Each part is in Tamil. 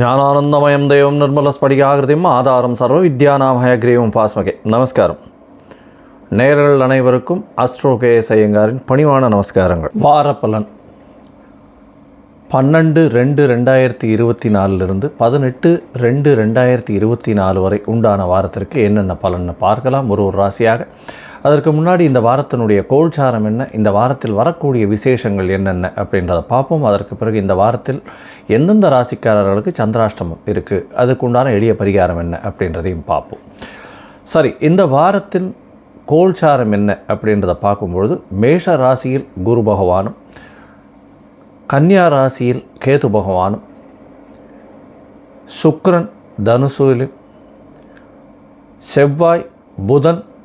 ஞானானந்தமயம் தெய்வம் நிர்மலஸ்படிகாகிருதியும் ஆதாரம் சர்வ வித்யாநாமயக்ரீவம் பாஸ்மகே. நமஸ்காரம். நேர்கள் அனைவருக்கும் அஸ்ட்ரோ கே ஐயங்காரின் பணிவான நமஸ்காரங்கள். வார பலன் பன்னெண்டு ரெண்டு ரெண்டாயிரத்தி இருபத்தி நாலுலேருந்து பதினெட்டு ரெண்டு ரெண்டாயிரத்தி இருபத்தி நாலு வரை உண்டான வாரத்திற்கு என்னென்ன பலன்னு பார்க்கலாம். ஒரு ஒரு ராசியாக அதற்கு முன்னாடி இந்த வாரத்தினுடைய கோல்சாரம் என்ன? இந்த வாரத்தில் வரக்கூடிய விசேஷங்கள் என்னென்ன? அப்படின்றத பார்ப்போம். அதற்கு பிறகு இந்த வாரத்தில் எந்தெந்த ராசிக்காரர்களுக்கு சந்திராஷ்டமம் இருக்குது அதுக்கு உண்டான எளிய பரிகாரம் என்ன? அப்படின்றதையும் பார்ப்போம். சரி இந்த வாரத்தின் கோல்சாரம் என்ன? அப்படின்றத பார்க்கும்பொழுது மேஷ ராசியில் குரு பகவானும் கன்னியா ராசியில் கேது பகவானும் சுக்ரன் தனுசுவிலும் செவ்வாய் புதன்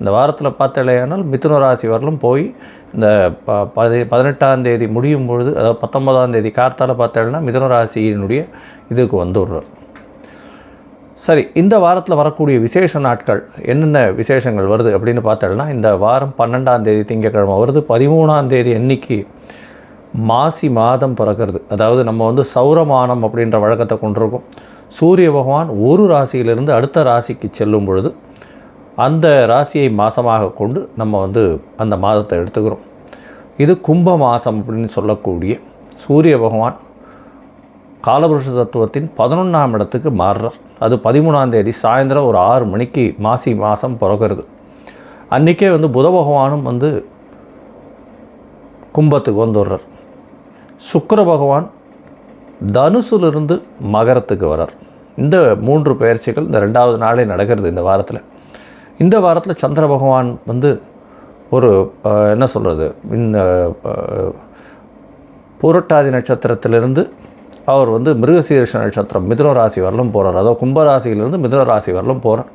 இந்த வாரத்தில் பார்த்தாலேயானால் மிதுன ராசி வரலும் போய் இந்த ப பதி பதினெட்டாம் தேதி முடியும் பொழுது அதாவது பத்தொன்பதாம் தேதி கார்த்தால பார்த்தேன்னா மிதுன ராசியினுடைய இதுக்கு வந்து விடுறார் சரி இந்த வாரத்தில் வரக்கூடிய விசேஷ நாட்கள் என்னென்ன விசேஷங்கள் வருது அப்படின்னு பார்த்தோம்னா இந்த வாரம் பன்னெண்டாம் தேதி திங்கக்கிழமை வருது. பதிமூணாம் தேதி அன்னைக்கு மாசி மாதம் பிறக்கிறது. அதாவது நம்ம வந்து சௌரமானம் அப்படின்ற வழக்கத்தை கொண்டிருக்கோம். சூரிய பகவான் ஒரு ராசியிலிருந்து அடுத்த ராசிக்கு செல்லும் பொழுது அந்த ராசியை மாதமாக கொண்டு நம்ம வந்து அந்த மாதத்தை எடுத்துக்கிறோம். இது கும்ப மாதம் அப்படின்னு சொல்லக்கூடிய சூரிய பகவான் காலபுருஷ தத்துவத்தின் பதினொன்றாம் இடத்துக்கு மாறுறார். அது பதிமூணாம் தேதி சாயந்தரம் ஒரு ஆறு மணிக்கு மாசி மாதம் பிறகுறது அன்றைக்கே வந்து புத பகவானும் வந்து கும்பத்துக்கு வந்துடுறார். சுக்கர பகவான் தனுசுலிருந்து மகரத்துக்கு வரார் இந்த மூன்று பயிற்சிகள் இந்த ரெண்டாவது நாளே நடக்கிறது இந்த வாரத்தில். இந்த வாரத்தில் சந்திர பகவான் வந்து ஒரு என்ன சொல்கிறது இந்த புரட்டாதி பூரட்டாதி நட்சத்திரத்திலிருந்து அவர் வந்து மிருகசீரிஷ நட்சத்திரம் மிதுன ராசி வரலும் போகிறார் அதாவது கும்பராசியிலிருந்து மிதுன ராசி வரலும் போகிறார்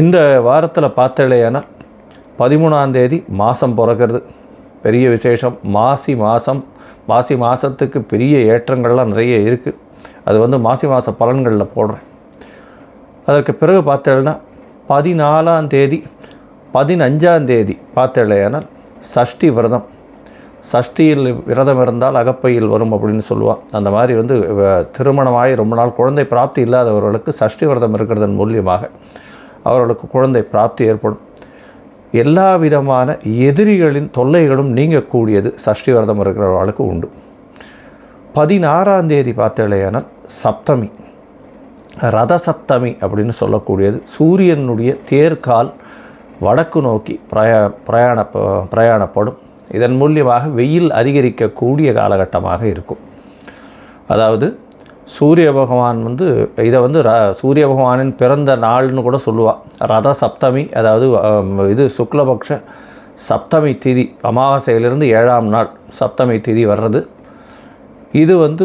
இந்த வாரத்தில் பார்த்தலையானால் பதிமூணாம் தேதி மாதம் பிறக்கிறது. பெரிய விசேஷம். மாசி மாதம் மாசி மாதத்துக்கு பெரிய ஏற்றங்கள்லாம் நிறைய இருக்குது அது வந்து மாசி மாத பலன்களில் போடுறேன். அதற்கு பிறகு பார்த்தேன்னா பதினாலாம் தேதி பதினஞ்சாம் தேதி பார்த்தேனால் சஷ்டி விரதம். சஷ்டியில் விரதம் இருந்தால் அகப்பையில் வரும் அப்படின்னு சொல்லுவாள் அந்த மாதிரி வந்து வ- திருமணமாகி ரொம்ப நாள் குழந்தை பிராப்தி இல்லாதவர்களுக்கு சஷ்டி விரதம் இருக்கிறதன் மூலியமாக அவர்களுக்கு குழந்தை பிராப்தி ஏற்படும். எல்லா விதமான எதிரிகளின் தொல்லைகளும் நீங்கக்கூடியது சஷ்டி விரதம் இருக்கிறவர்களுக்கு உண்டு. பதினாறாம் தேதி பார்த்தேனால் சப்தமி. ரத சப்தமி அப்படின்னு சொல்லக்கூடியது. சூரியனுடைய தேர்கால் வடக்கு நோக்கி பிரயா பிரயாண பிரயாணப்படும். இதன் மூலியமாக வெயில் அதிகரிக்கக்கூடிய காலகட்டமாக இருக்கும். அதாவது சூரிய பகவான் வந்து இதை வந்து ர சூரிய பகவானின் பிறந்த நாள்னு கூட சொல்லுவாள் ரத சப்தமி அதாவது இது சுக்லபக்ஷ சப்தமி திதி அமாவாசையிலிருந்து ஏழாம் நாள் சப்தமி திதி வர்றது. இது வந்து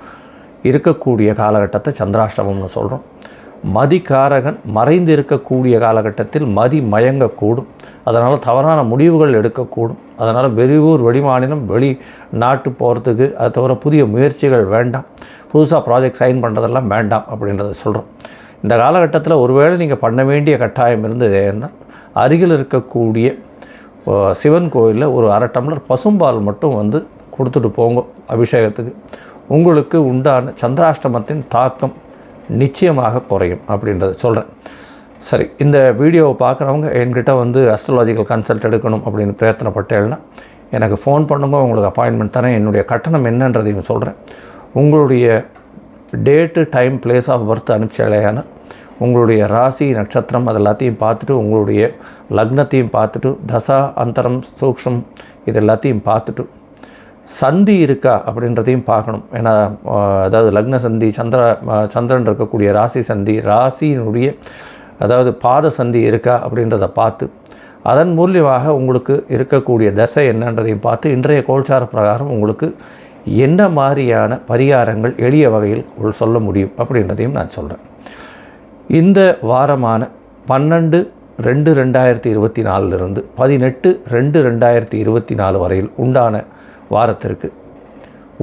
இருக்கக்கூடிய காலகட்டத்தை சந்திராஷ்டமம்னு சொல்கிறோம் மதிகாரகன் மறைந்து இருக்கக்கூடிய காலகட்டத்தில் மதி மயங்கக்கூடும். அதனால் தவறான முடிவுகள் எடுக்கக்கூடும். அதனால் வெளியூர் வெளிமாநிலம் வெளி நாட்டு போகிறதுக்கு அதை தவிர புதிய முயற்சிகள் வேண்டாம். புதுசாக ப்ராஜெக்ட் சைன் பண்ணுறதெல்லாம் வேண்டாம் அப்படின்றத சொல்கிறோம் இந்த காலகட்டத்தில் ஒருவேளை நீங்கள் பண்ண வேண்டிய கட்டாயம் இருந்தது அருகில் இருக்கக்கூடிய சிவன் கோயிலில் ஒரு அரை டம்ளர் பசும்பால் மட்டும் வந்து கொடுத்துட்டு போங்க அபிஷேகத்துக்கு. உங்களுக்கு உண்டான சந்திராஷ்டமத்தின் தாக்கம் நிச்சயமாக குறையும் அப்படின்றத சொல்கிறேன் சரி இந்த வீடியோவை பார்க்குறவங்க என்கிட்ட வந்து அஸ்ட்ரலாஜிக்கல் கன்சல்ட் எடுக்கணும் அப்படின்னு பிரயத்தனப்பட்டேன்னா எனக்கு ஃபோன் பண்ணுங்க உங்களுக்கு அப்பாயின்மெண்ட் தரேன் என்னுடைய கட்டணம் என்னன்றதையும் சொல்கிறேன் உங்களுடைய date time place of birth அனுப்பிச்சாலேயான உங்களுடைய ராசி நட்சத்திரம் அது எல்லாத்தையும் பார்த்துட்டு உங்களுடைய லக்னத்தையும் பார்த்துட்டு தசா அந்தரம் சூக்ஷம் இது எல்லாத்தையும் பார்த்துட்டு சந்தி இருக்கா அப்படின்றதையும் பார்க்கணும். ஏன்னா அதாவது லக்ன சந்தி சந்திர சந்திரன் இருக்கக்கூடிய ராசி சந்தி ராசியினுடைய அதாவது பாத சந்தி இருக்கா அப்படின்றத பார்த்து அதன் மூலியமாக உங்களுக்கு இருக்கக்கூடிய தசை என்னன்றதையும் பார்த்து இன்றைய கோல்சார பிரகாரம் உங்களுக்கு என்ன மாதிரியான பரிகாரங்கள் எளிய வகையில் சொல்ல முடியும் அப்படின்றதையும் நான் சொல்கிறேன் இந்த வாரமான பன்னெண்டு ரெண்டு ரெண்டாயிரத்தி இருபத்தி நாலுலேருந்து பதினெட்டு ரெண்டு ரெண்டாயிரத்தி இருபத்தி நாலு வரையில் உண்டான வாரத்திற்கு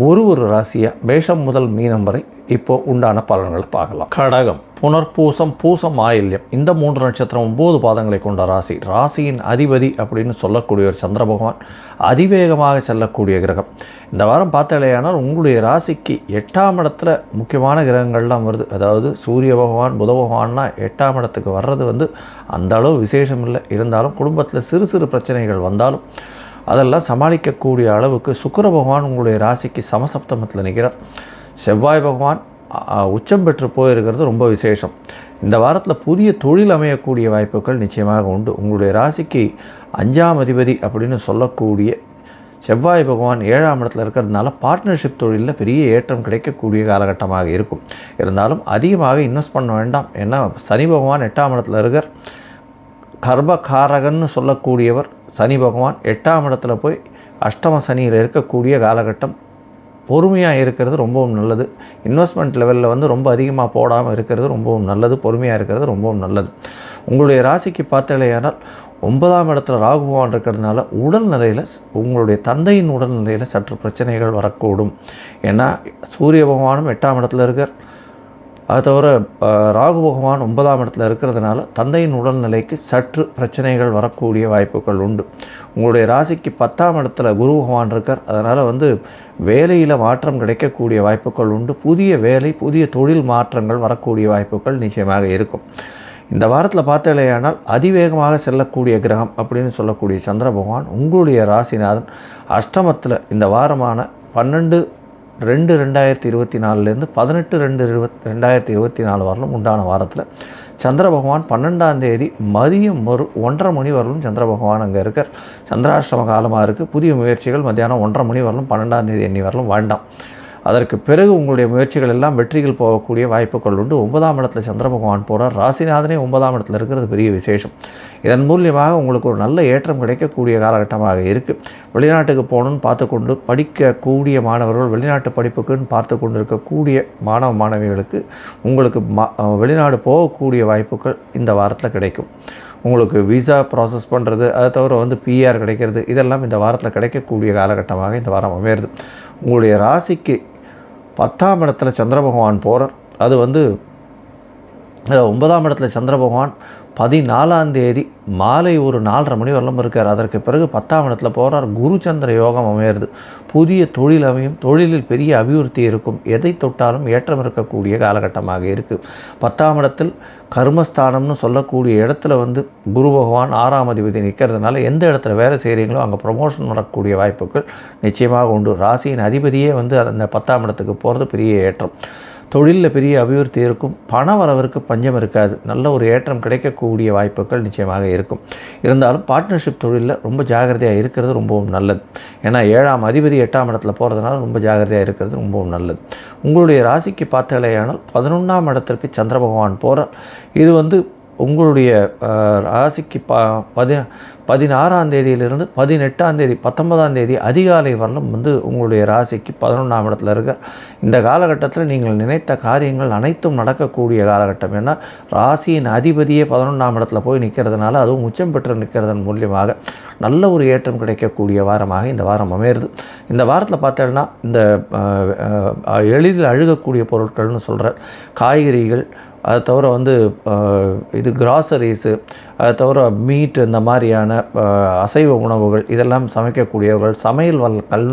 ஒரு ஒரு ராசியாக மேஷம் முதல் மீனம் வரை இப்போது உண்டான பலன்களை பார்க்கலாம். கடகம் புனர்பூசம் பூசம் ஆயில்யம் இந்த மூன்று நட்சத்திரம் ஒம்பது பாதங்களை கொண்ட ராசி. ராசியின் அதிபதி அப்படின்னு சொல்லக்கூடிய ஒரு சந்திர பகவான் அதிவேகமாக செல்லக்கூடிய கிரகம். இந்த வாரம் பார்த்தாலேயானால் உங்களுடைய ராசிக்கு எட்டாம் இடத்துல முக்கியமான கிரகங்கள்லாம் வருது. அதாவது சூரிய பகவான் புத பகவான்னா எட்டாம் இடத்துக்கு வர்றது வந்து அந்த அளவு விசேஷம் இல்லை. இருந்தாலும் குடும்பத்தில் சிறு சிறு பிரச்சனைகள் வந்தாலும் அதெல்லாம் சமாளிக்கக்கூடிய அளவுக்கு சுக்கர பகவான் உங்களுடைய ராசிக்கு சமசப்தமத்தில் நிற்கிறார் செவ்வாய் பகவான் உச்சம் பெற்று போயிருக்கிறது ரொம்ப விசேஷம். இந்த வாரத்தில் புதிய தொழில் அமையக்கூடிய வாய்ப்புகள் நிச்சயமாக உண்டு. உங்களுடைய ராசிக்கு அஞ்சாம் அதிபதி அப்படின்னு சொல்லக்கூடிய செவ்வாய் பகவான் ஏழாம் இடத்துல இருக்கிறதுனால பார்ட்னர்ஷிப் தொழிலில் பெரிய ஏற்றம் கிடைக்கக்கூடிய காலகட்டமாக இருக்கும். இருந்தாலும் அதிகமாக இன்வெஸ்ட் பண்ண வேண்டாம். ஏன்னா சனி பகவான் எட்டாம் இடத்துல இருக்கார். கர்ப்பகாரகன்னு சொல்லக்கூடியவர் சனி பகவான் எட்டாம் இடத்துல போய் அஷ்டம சனியில் இருக்கக்கூடிய காலகட்டம் பொறுமையாக இருக்கிறது ரொம்பவும் நல்லது. இன்வெஸ்ட்மெண்ட் லெவலில் வந்து ரொம்ப அதிகமாக போடாமல் இருக்கிறது ரொம்பவும் நல்லது. பொறுமையாக இருக்கிறது ரொம்பவும் நல்லது. உங்களுடைய ராசிக்கு பார்த்தலையானால் ஒன்பதாம் இடத்துல ராகு பகவான் இருக்கிறதுனால உடல்நிலையில் உங்களுடைய தந்தையின் உடல்நிலையில் சற்று பிரச்சனைகள் வரக்கூடும். ஏன்னா சூரிய பகவானும் எட்டாம் இடத்துல இருக்கார். அது தவிர ராகு பகவான் ஒன்பதாம் இடத்துல இருக்கிறதுனால தந்தையின் உடல்நிலைக்கு சற்று பிரச்சனைகள் வரக்கூடிய வாய்ப்புகள் உண்டு. உங்களுடைய ராசிக்கு பத்தாம் இடத்துல குரு பகவான் இருக்கார். அதனால் வந்து வேலையில் மாற்றம் கிடைக்கக்கூடிய வாய்ப்புகள் உண்டு. புதிய வேலை புதிய தொழில் மாற்றங்கள் வரக்கூடிய வாய்ப்புகள் நிச்சயமாக இருக்கும். இந்த வாரத்தில் பார்த்தாலேயானால் அதிவேகமாக செல்லக்கூடிய கிரகம் அப்படின்னு சொல்லக்கூடிய சந்திர பகவான் உங்களுடைய ராசிநாதன் அஷ்டமத்தில் இந்த வாரமான பன்னெண்டு ரெண்டு ரெண்டாயிரத்தி இருபத்தி நாலுலேருந்து பதினெட்டு ரெண்டு இருபத் ரெண்டாயிரத்தி இருபத்தி நாலு வரலும் உண்டான வாரத்தில் சந்திர பகவான் பன்னெண்டாம் தேதி மதியம் ஒரு ஒன்றரை மணி வரலும் சந்திர பகவான் அங்கே இருக்கார். சந்திராஷ்டம காலமாக இருக்குது புதிய முயற்சிகள் மத்தியானம் ஒன்றரை மணி வரலும் பன்னெண்டாம் தேதி எண்ணி வரலும் வேண்டாம். அதற்கு பிறகு உங்களுடைய முயற்சிகள் எல்லாம் வெற்றிகள் போகக்கூடிய வாய்ப்புகள் உண்டு. ஒன்பதாம் இடத்துல சந்திர பகவான் போகிறார் ராசிநாதனே ஒன்பதாம் இடத்துல இருக்கிறது பெரிய விசேஷம். இதன் மூலியமாக உங்களுக்கு ஒரு நல்ல ஏற்றம் கிடைக்கக்கூடிய காலகட்டமாக இருக்குது வெளிநாட்டுக்கு போகணுன்னு பார்த்து கொண்டு படிக்கக்கூடிய மாணவர்கள் வெளிநாட்டு படிப்புக்குன்னு பார்த்து கொண்டு இருக்கக்கூடிய மாணவ மாணவிகளுக்கு உங்களுக்கு மா வெளிநாடு போகக்கூடிய வாய்ப்புகள் இந்த வாரத்தில் கிடைக்கும். உங்களுக்கு விசா ப்ராசஸ் பண்ணுறது அதை தவிர வந்து பிஆர் கிடைக்கிறது இதெல்லாம் இந்த வாரத்தில் கிடைக்கக்கூடிய காலகட்டமாக இந்த வாரம் அமையிறது. உங்களுடைய ராசிக்கு பத்தாம் இடத்துல சந்திர பகவான் போகிறார் அது வந்து ஒன்பதாம் இடத்துல சந்திர பகவான் பதினாலாம் தேதி மாலை ஒரு நாலரை மணி வரலும் இருக்கார். அதற்கு பிறகு பத்தாம் இடத்துல போகிறார் குரு சந்திர யோகம் அமையிறது. புதிய தொழில் அமையும். தொழிலில் பெரிய அபிவிருத்தி இருக்கும். எதை தொட்டாலும் ஏற்றம் இருக்கக்கூடிய காலகட்டமாக இருக்குது பத்தாம் இடத்தில் கர்மஸ்தானம்னு சொல்லக்கூடிய இடத்துல வந்து குரு பகவான் ஆறாம் அதிபதி நிற்கிறதுனால எந்த இடத்துல வேலை செய்கிறீங்களோ அங்கே ப்ரொமோஷன் வரக்கூடிய வாய்ப்புகள் நிச்சயமாக உண்டு. ராசியின் அதிபதியே வந்து அந்த பத்தாம் இடத்துக்கு போகிறது பெரிய ஏற்றம். தொழிலில் பெரிய அபிவிருத்தி இருக்கும். பண வரவிற்கு பஞ்சம் இருக்காது. நல்ல ஒரு ஏற்றம் கிடைக்கக்கூடிய வாய்ப்புகள் நிச்சயமாக இருக்கும். இருந்தாலும் பார்ட்னர்ஷிப் தொழிலில் ரொம்ப ஜாகிரதையாக இருக்கிறது ரொம்பவும் நல்லது. ஏன்னா ஏழாம் அதிபதி எட்டாம் இடத்துல போகிறதுனால ரொம்ப ஜாகிரதையாக இருக்கிறது ரொம்பவும் நல்லது. உங்களுடைய ராசிக்கு பார்த்தாலேயானால் பதினொன்றாம் இடத்திற்கு சந்திர பகவான் போகிறார் இது வந்து உங்களுடைய ராசிக்கு ப பதி பதினாறாம் தேதியிலிருந்து பதினெட்டாம் தேதி பத்தொன்பதாம் தேதி அதிகாலை வரலும் வந்து உங்களுடைய ராசிக்கு பதினொன்றாம் இடத்துல இருக்க. இந்த காலகட்டத்தில் நீங்கள் நினைத்த காரியங்கள் அனைத்தும் நடக்கக்கூடிய காலகட்டம். ஏன்னா ராசியின் அதிபதியே பதினொன்றாம் இடத்துல போய் நிற்கிறதுனால அதுவும் உச்சம் பெற்று நிற்கிறதன் மூலியமாக நல்ல ஒரு ஏற்றம் கிடைக்கக்கூடிய வாரமாக இந்த வாரம் அமையிறது. இந்த வாரத்தில் பார்த்தோன்னா இந்த எளிதில் அழுகக்கூடிய பொருட்கள்னு சொல்கிற காய்கறிகள் அதை தவிர வந்து இது கிராசரிஸு அதை தவிர மீட் இந்த மாதிரியான அசைவ உணவுகள் இதெல்லாம் சமைக்கக்கூடியவர்கள் சமையல் வல் கல்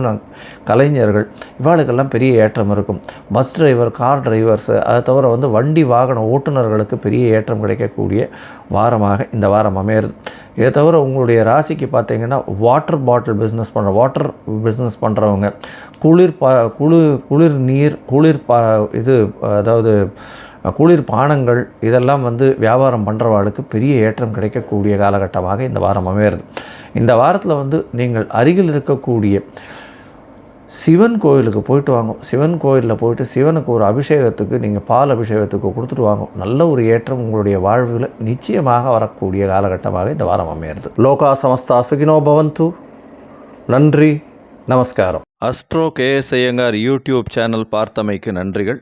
கலைஞர்கள் இவாளுக்கெல்லாம் பெரிய ஏற்றம் இருக்கும். பஸ் டிரைவர் கார் டிரைவர்ஸு அதை தவிர வந்து வண்டி வாகன ஓட்டுநர்களுக்கு பெரிய ஏற்றம் கிடைக்கக்கூடிய வாரமாக இந்த வாரம் அமையிறது. இதை தவிர உங்களுடைய ராசிக்கு பார்த்தீங்கன்னா வாட்டர் பாட்டில் பிஸ்னஸ் பண்ணுற வாட்டர் பிஸ்னஸ் பண்ணுறவங்க குளிர் பா குளிர் குளிர் நீர் குளிர் பா இது அதாவது குளிர் பானங்கள் இதெல்லாம் வந்து வியாபாரம் பண்ணுறவாளுக்கு பெரிய ஏற்றம் கிடைக்கக்கூடிய காலகட்டமாக இந்த வாரம் அமையிறது இந்த வாரத்தில் வந்து நீங்கள் அருகில் இருக்கக்கூடிய சிவன் கோயிலுக்கு போயிட்டு வாங்க. சிவன் கோயிலில் போயிட்டு சிவனுக்கு ஒரு அபிஷேகத்துக்கு நீங்கள் பால் அபிஷேகத்துக்கு கொடுத்துட்டு வாங்க. நல்ல ஒரு ஏற்றம் உங்களுடைய வாழ்வில் நிச்சயமாக வரக்கூடிய காலகட்டமாக இந்த வாரம் அமையிறது லோகா சமஸ்தா சுகினோ பவந்து. நன்றி நமஸ்காரம். Astro KS Iyengar YouTube channel பார்த்தமைக்கு நன்றிகள்.